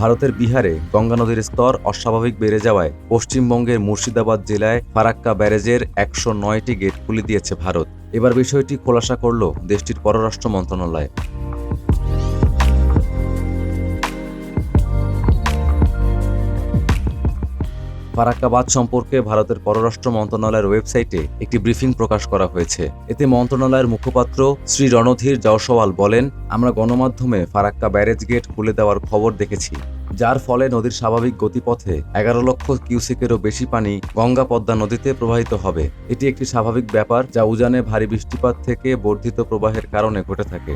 ভারতের বিহারে গঙ্গা নদীর স্তর অস্বাভাবিক বেড়ে যাওয়ায় পশ্চিমবঙ্গের মুর্শিদাবাদ জেলায় ফারাক্কা ব্যারেজের একশো নয়টি গেট খুলে দিয়েছে ভারত। এবার বিষয়টি খোলাসা করল দেশটির পররাষ্ট্র মন্ত্রণালয়। ফারাক্কাবাদ সম্পর্কে ভারতের পররাষ্ট্র মন্ত্রণালয়ের ওয়েবসাইটে একটি ব্রিফিং প্রকাশ করা হয়েছে। এতে মন্ত্রণালয়ের মুখপাত্র শ্রী রণধীর জয়সওয়াল বলেন, আমরা গণমাধ্যমে ফারাক্কা ব্যারেজ গেট খুলে দেওয়ার খবর দেখেছি, যার ফলে নদীর স্বাভাবিক গতিপথে এগারো লক্ষ কিউসেকেরও বেশি পানি গঙ্গা পদ্মা নদীতে প্রবাহিত হবে। এটি একটি স্বাভাবিক ব্যাপার যা উজানে ভারী বৃষ্টিপাত থেকে বর্ধিত প্রবাহের কারণে ঘটে থাকে।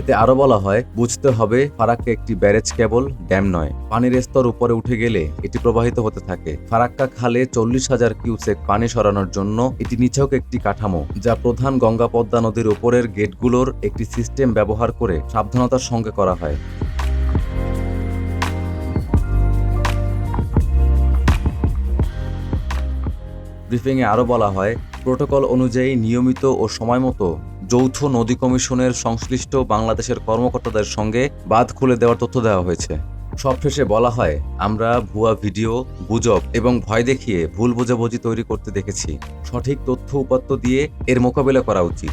এতে আরও বলা হয়, বুঝতে হবে ফারাক্কা একটি ব্যারেজ কেবল, ড্যাম নয়। পানির স্তর উপরে উঠে গেলে এটি প্রবাহিত হতে থাকে। ফারাক্কা খালে চল্লিশ হাজার কিউসেক পানি সরানোর জন্য এটি নিছক একটি কাঠামো, যা প্রধান গঙ্গা পদ্মা নদীর উপরের গেটগুলোর একটি সিস্টেম ব্যবহার করে সাবধানতার সঙ্গে করা হয়। ব্রিফিংয়ে আরও বলা হয়, প্রোটোকল অনুযায়ী নিয়মিত ও সময়মতো যৌথ নদী কমিশনের সংশ্লিষ্ট বাংলাদেশের কর্মকর্তাদের সঙ্গে বাঁধ খুলে দেওয়ার তথ্য দেওয়া হয়েছে। সবশেষে বলা হয়, আমরা ভুয়া ভিডিও, গুজব এবং ভয় দেখিয়ে ভুল বোঝাবুঝি তৈরি করতে দেখেছি। সঠিক তথ্য উপাত্ত দিয়ে এর মোকাবিলা করা উচিত।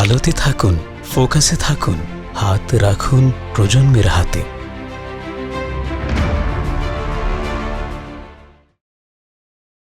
আলোতে থাকুন, ফোকাসে থাকুন। হাত রাখুন প্রজন্মের হাতে।